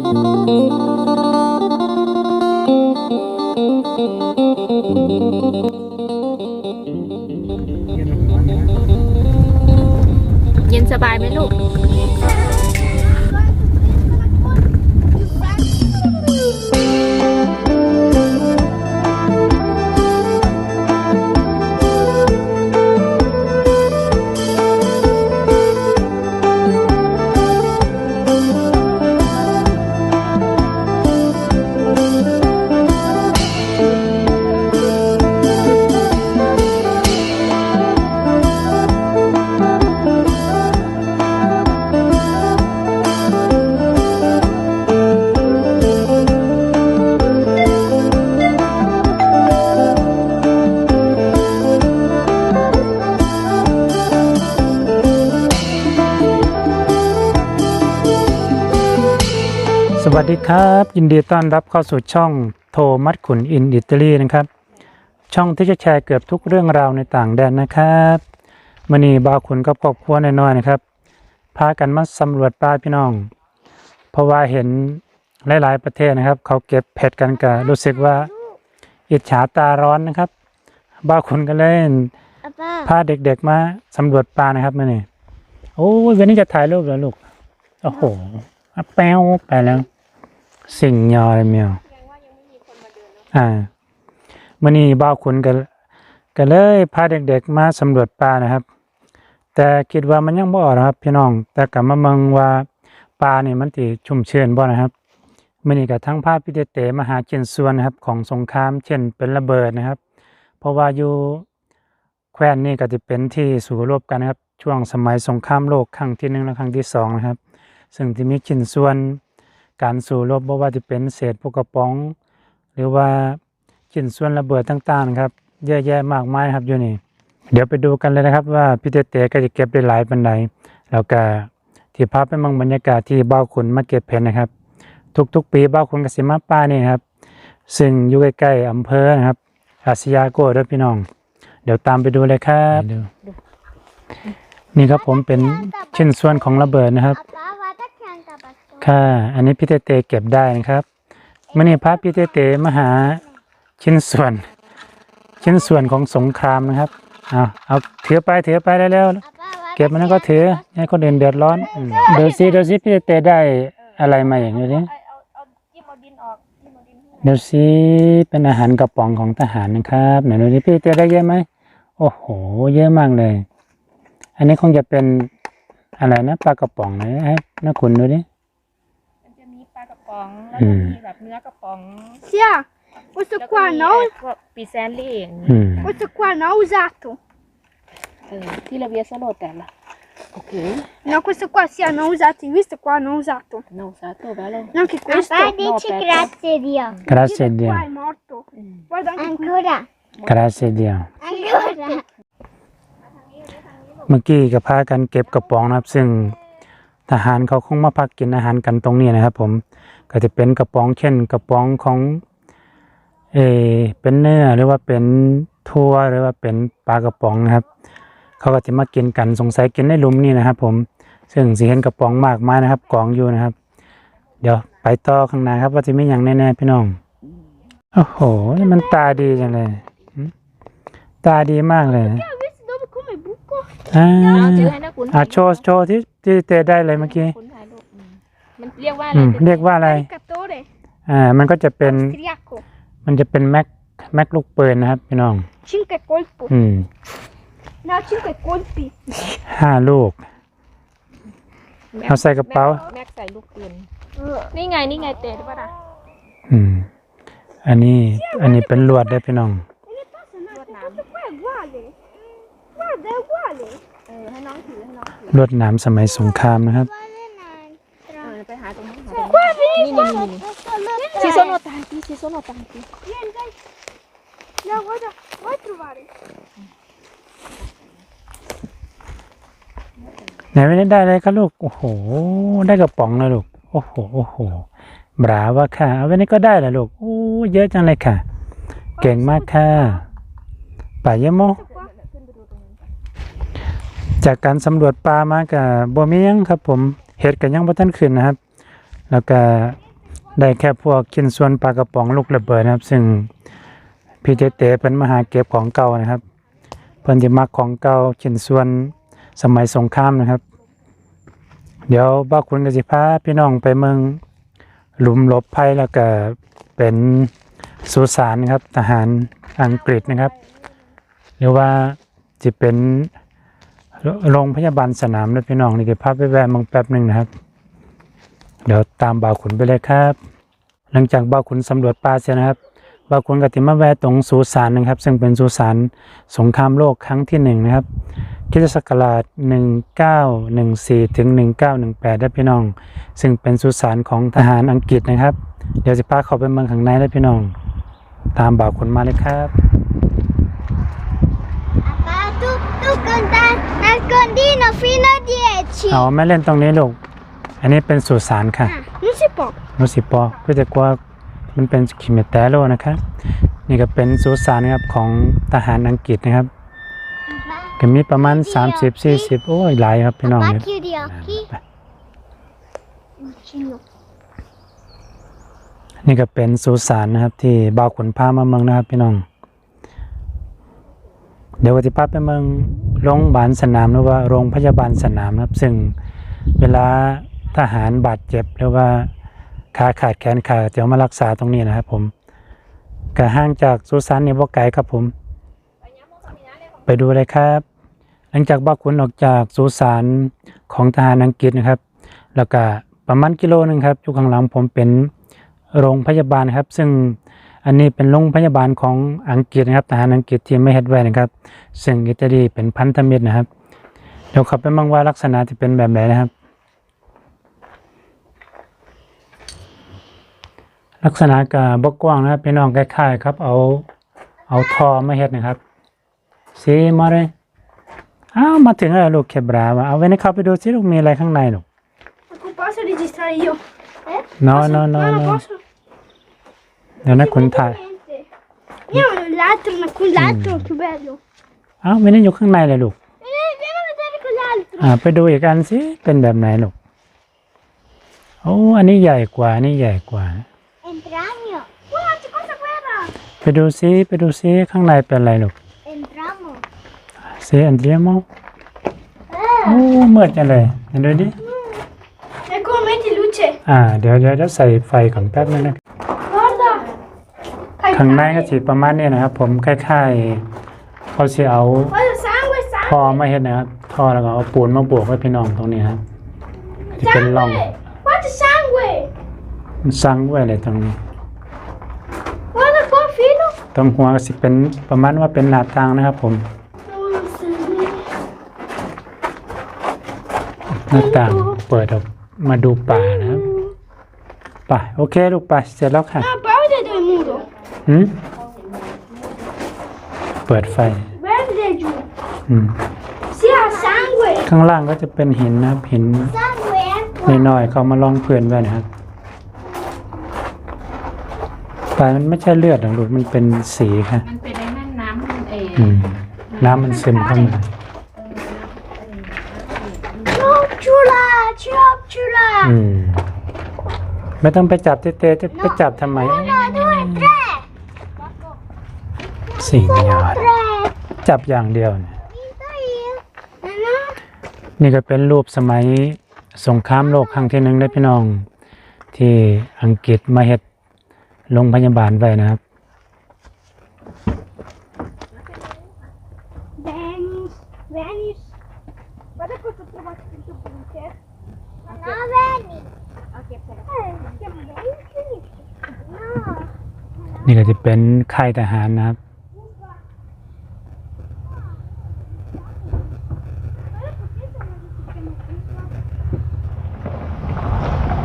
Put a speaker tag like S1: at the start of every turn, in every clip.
S1: เย็นสบายไหมลูก
S2: วัสดีครับ ยินดีต้อนรับเข้าสู่ช่องโทมัดขุนอินอิตาลีนะครับ ช่องที่จะแชร์เกือบทุกเรื่องราวในต่างแดนนะครับมื่อนี้บาวขุนกับครอบครัวน้อยๆนะครับ พากันมาสำรวจป่าพี่น้อง เพราะว่าเห็นหลายๆประเทศนะครับ เขาเก็บเผ็ดกันก็รู้สึกว่าอิจฉาตาร้อนนะครับบาวขุนก็เลย
S3: Apa?
S2: พาเด็กๆมาสำรวจป่านะครับมื่อนี้โอ้ยวันนี้จะถ่ายรูปเหรอลูกโอ้โหอะแป๊วไปแล้ว สิ่งยอเลยเมียวอ่ามื่อนี้บ่าวขุนก็ก็เลยพาเด็กๆมาสำรวจป่านะครับ แต่คิดว่ามันยังบ่ออกนะครับ พี่น้อง แต่กลับมาเมืองว่าป่านี่มันติชุ่มชื้นบ่นะครับมื่อนี้ก็ทั้งภาพพิเตเตมาหาเจนส่วนนะครับ ของสงครามเช่นเป็นระเบิดนะครับ เพราะว่าอยู่แคว้นนี่ก็จะเป็นที่สู้รบกันนะครับ ช่วงสมัยสงครามโลกครั้งที่หนึ่งและครั้งที่สองนะครับ ซึ่งที่มีชิ้นส่วน การสู้รบบ่ว่าจะเป็นเศษพวกกระป๋อง หรือว่าชิ้นส่วนระเบิดต่างๆนะครับเยอะแยะมากมายครับอยู่นี่ เดี๋ยวไปดูกันเลยนะครับ ว่าพี่เตเตก็จะเก็บได้หลายปันใดแล้วก็ที่พาไปเมองบรรยากาศที่บ้าวขุนมาเก็บเพชรนะครับ ทุกๆ ปีบ้าวขุนกสิมาป้านี่นะครับ ซึ่งอยู่ใกล้ๆอำเภอนะครับ อาซิยาโกเด้อพี่น้อง เดี๋ยวตามไปดูเลยครับนี่ครับผมเป็นชิ้นส่วนของระเบิดนะครับ ค่ะ อันนี้พี่เตเตเก็บได้นะครับมื่อนี้พระพี่เตเตมาหาชิ้นส่วน ชิ้นส่วนของสงครามนะครับ เอาเอาถือไปถือไปแล้ว เก็บมันแล้วก็ถือให้คนอื่นเดือดร้อนเดี๋ยวสิเดี๋ยวสิพี่เตเตได้อะไรมาอย่างนี้ดิเดี๋ยวสิเป็นอาหารกระป๋องของทหารนะครับไหนดูดิพี่เตเตได้เยอะไหมโอ้โห เยอะมากเลย อันนี้คงจะเป็นอะไรนะปลากระป๋องนะให้น้าคุณดูดิ
S1: มันจะมี ปลากระป๋องแล้ว
S2: อื
S1: ก็
S2: ม
S1: มีแบบเนื้อกระป๋อง
S3: Sia, questo
S1: แล้วก็
S3: qua
S1: มี
S3: no,
S1: ไอ้พวกปีแซนลี่อย่างนี้
S2: อืม
S3: questo qua non ho usato.
S1: เออที่เราเวียสโลดแต่ละโอเค
S3: No, questo qua sia non ho usato, questo qua non ho usato.
S1: โนซาโตบาโล
S3: Neanche questo.
S4: Papà dici
S1: aspetta.
S4: grazie Dio.
S2: grazie
S3: Questo
S2: Dio
S3: qua è morto. Guarda anche qui.
S4: Ancora.
S2: grazie Dio
S4: Ancora.
S2: เมื่อกี้ก็พากันเก็บกระป๋องนะครับ ซึ่งทหารเขาคงมาพักกินอาหารกันตรงนี้นะครับ ผม ก็จะเป็นกระป๋องเช่นกระป๋องของเออเป็นเนื้อหรือว่าเป็นทั่วหรือว่าเป็นปลากระป๋องนะครับ เขาก็จะมากินกันสงสัยกินในหลุมนี่นะครับ ผมซึ่งสีเห็นกระป๋องมากมายนะครับกองอยู่นะครับ เดี๋ยวไปต่อข้างหน้าครับ ว่าจะมีอย่างแน่ๆพี่น้องโอ้โหนี่มันตาดีจังเลยหืมตาดีมากเลย
S3: Ah, questo dove come buco?
S2: อ่า
S1: เอาถือให้นะคุณ
S2: อะโชว์โชว์ที่ที่เตได้เลยเมื่อกี้
S1: คุณถ่ายรูปอื มมันเรียกว่าอะ
S2: อื
S1: ไร
S2: มเรียกว่าอะไร
S3: Caricatore.
S2: อ่า มันก็จะเป็น
S3: Austriaco.
S2: มันจะเป็นแม็ก แม็กลูกปืนนะครับ พี่น้อง
S3: Cinque colpo.
S2: อืม
S3: No, cinque colpi.
S2: ห้าลูก เอาใส่กระเป๋า
S1: แม็กใส่ลูกปืนนี่ไงนี่ไงเตะได้ปะล่ะ
S2: อืม อันนี้ อันนี้เป็นลวดได้อพี่น้อง
S3: E ne passa un altro. Questo qua è uguale. Guarda, è uguale.
S1: เออให้น้องถือให้น้องถือ
S2: ลวดหน้ำสมัยสงครามนะครับ
S1: เออไปหาตรงนี้หาต รงนี้นี่นี่นี่นี่ ci sono tanti ci sono tanti
S3: Vieni, dai. No, guarda, vai a trovare.
S2: ไหนไม่ได้ได้เลยครับลูก โอ้โห ได้กระป๋องเลยลูก โอ้โห โอ้โหบราวะค่ะ เอาไว้นี่ก็ได้แหละลูก โอ้เยอะจังเลยค่ะ เก่งมากค่ะป่าเยโม
S3: Questo qua.
S2: จากการสำรวจป่ามากับบ่มีหยังครับ ผม เห็ดกันยังบ่ทันขึ้นนะครับ แล้วก็ได้แค่พวกชิ้นส่วนปลากระป๋องลูกระเบิดนะครับ ซึ่งพี่เจเตเพิ่นมหาเก็บของเก่านะครับเพิ่นจะมักของเก่าชิ้นส่วนสมัยสงครามนะครับ เดี๋ยวบ้าคุณกสิพาพี่น้องไปเมืองหลุมหลบภัยแล้วก็เป็นสุสานครับทหารอังกฤษนะครับ หรือว่าจะเป็นโรงพยาบาลสนามนะพี่น้องนี่จะพาไปแวะเมองแป๊บหนึ่งนะครับ เดี๋ยวตามบ่าวขุนไปเลยครับ หลังจากบ่าวขุนสำรวจป่าเสร็จนะครับบ่าวขุนก็ติมาแวะตรงสุสานนะครับ ซึ่งเป็นสุสานสงครามโลกครั้งที่หนึ่งนะครับคริสตศักราช1914ถึง1918ได้พี่น้อง ซึ่งเป็นสุสานของทหารอังกฤษนะครับ เดี๋ยวจะพาเขาไปเมืองข้างในได้พี่น้อง ตามบ่าวคนมาเลยครับ
S3: Papà, tu, tu conta nascondino fino a 10.
S2: เอาไม่เล่นตรงนี้ลูก อันนี้เป็นสุสานค่ะ
S3: Ah, non si può.
S2: นุสิปอเพื่อจะกลัวมันเป็นคิเมเตโลนะครับนี่ก็เป็นสุสานนะครับของทหารอังกฤษนะครับก็มีประมาณ 30-40 โอ้ยหลายครับพี่น้อง
S3: Papà,
S2: เนี่ย
S3: chiudi gli occhi.
S2: ไป
S3: Vicino.
S2: นี่ก็เป็นสุสานนะครับ ที่บ่าวขุนพามาเมืองนะครับ พี่น้อง เดี๋ยวก็จะพาไปเมืองโรงพยาบาลสนามหรือว่าโรงพยาบาลสนามนะครับ ซึ่งเวลา ทหารบาดเจ็บหรือว่าขาขาดแขนขาดจะเอามารักษาตรงนี้นะครับผมก็ห่างจากสุสานนี่บ่ไกลครับผม ไปดูเลยครับ หลังจากบ่าขุนออกจากสุสานของทหารอังกฤษนะครับ แล้วก็ประมาณกิโลหนึงครับอยู่ข้างหลังผมเป็นโรงพยาบาลครับ ซึ่งอันนี้เป็นโรงพยาบาลของอังกฤษนะครับทหารอังกฤษที่ไม่เฮ็ดไว้นะครับ ซึ่งอิตาลีเป็นพันธมิตรนะครับเดี๋ยวขับไปมั่งว่าลักษณะจะเป็นแบบไหนนะครับ ลักษณะกับบกกว้างนะครับพี่น้องคล้ายๆครับ เอาเอาทอมาเฮ็ดนะครับสีมาเลยอ้าวมาถึงแล้วลูกเคบราวะเอาไว้ในเข้าไปดูสิลูกมีอะไรข้างในลูก
S3: Ma posso registrare io? Eh?
S2: no no no
S3: non
S2: no
S3: posso.
S2: เดี๋ยวนะคุณถ่าย
S3: Niente. Io l'altro, ma con l'altro più bello.
S2: อ้าวไม่ได้อยู่ข้างในเลยลูก
S3: Vieni, vieni a vedere con l'altro.
S2: อ่าไปดูอีกอันสิเป็นแบบไหนลูกโอ้อันนี้ใหญ่กว่าอันนี้ใหญ่กว่า ไปดูซิไปดูซิข้างในเป็นอะไรลูก
S3: Entriamo.
S2: ซิอันเดียม
S3: Eh.
S2: โอ้มืดจังเลยเห็นดูดิ
S3: E come metti luce?
S2: อ่าเดี๋ยวเดี๋ยวเดี๋ยวใส่ไฟก่อนแป๊บนึงนะ
S3: Guarda.
S2: ข้างในก็สีประมาณนี้นะครับ ผมคล้ายๆเขาสิเอา
S3: Guarda, sangue,
S2: ท่อ
S3: sangue.
S2: มาเห็ดนะครับท่อแล้วก็เอาปูนมาบวกไว้พี่น้องตรงนี้ครับที่เป็นร่อง
S3: Sangue. Guarda, sangue.
S2: มันซังไว้เลยตรงนี้
S3: Guarda qua, filo.
S2: ตรงหัวก็สิเป็นประมาณว่าเป็นหน้าต่างนะครับผม
S3: Oh, sangue.
S2: หน้าต่างเปิดออกมาดูป่านะครับไปโอเคลูกไปเสร็จแล้วค่ะ
S3: Ah, poi vedo il muro.
S2: หืมเปิดไฟ
S3: Verde giù.
S2: อืม
S3: Sì, ha sangue.
S2: ข้างล่างก็จะเป็นหินนะครับหิน
S3: Sangue è
S2: น้อยๆเขามาลองเพื่อนไว้นะครับ ป่ามันไม่ใช่เลือดหรอกลูกมันเป็นสีค่ะ
S1: มันเป็นไอ้นั่นน้ำมันเอง
S2: อืม น้ำมันซึมเข้ามา
S3: Ciocciola, ciocciola.
S2: อืม ไม่ต้องไปจับเตะๆจะไปจับทำไม
S3: Uno, due, tre.
S2: สิ่งยอด
S3: Tre.
S2: จับอย่างเดียวเนี่ย
S3: Vinto io. No.
S2: นี่ก็เป็นรูปสมัยสงครามโลกครั้งที่หนึ่งได้พี่น้อง ที่อังกฤษมาเฮ็ด โรงพยาบาลไว้นะครับ
S3: Venice, Venice. Guarda cosa ho trovato scritto bunker. No, Venice. Ok, però. Eh, si chiama Venice? No.
S2: นี่ก็จะเป็นค่ายทหารนะครับ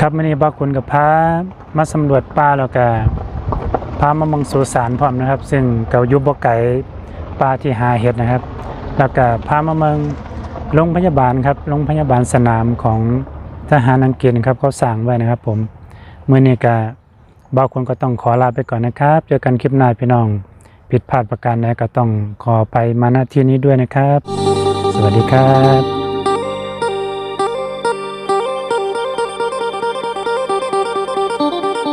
S2: ครับวันนี้บักคุณกับพา มาสำรวจป่าแล้วก็พามามองสุสานพร้อมนะครับ ซึ่งเกายุบบ่ไก่ป่าที่หาเห็ดนะครับ แล้วก็พามาเมืองโรงพยาบาลครับโรงพยาบาลสนามของทหารอังกฤษครับเขาสร้างไว้นะครับ ผมเมื่อนี้ก็บางคนก็ต้องขอลาไปก่อนนะครับเจอกันคลิปหน้าพี่น้องผิดพลาดประการใดก็ต้องขอไปมาณที่นี้ด้วยนะครับ สวัสดีครับ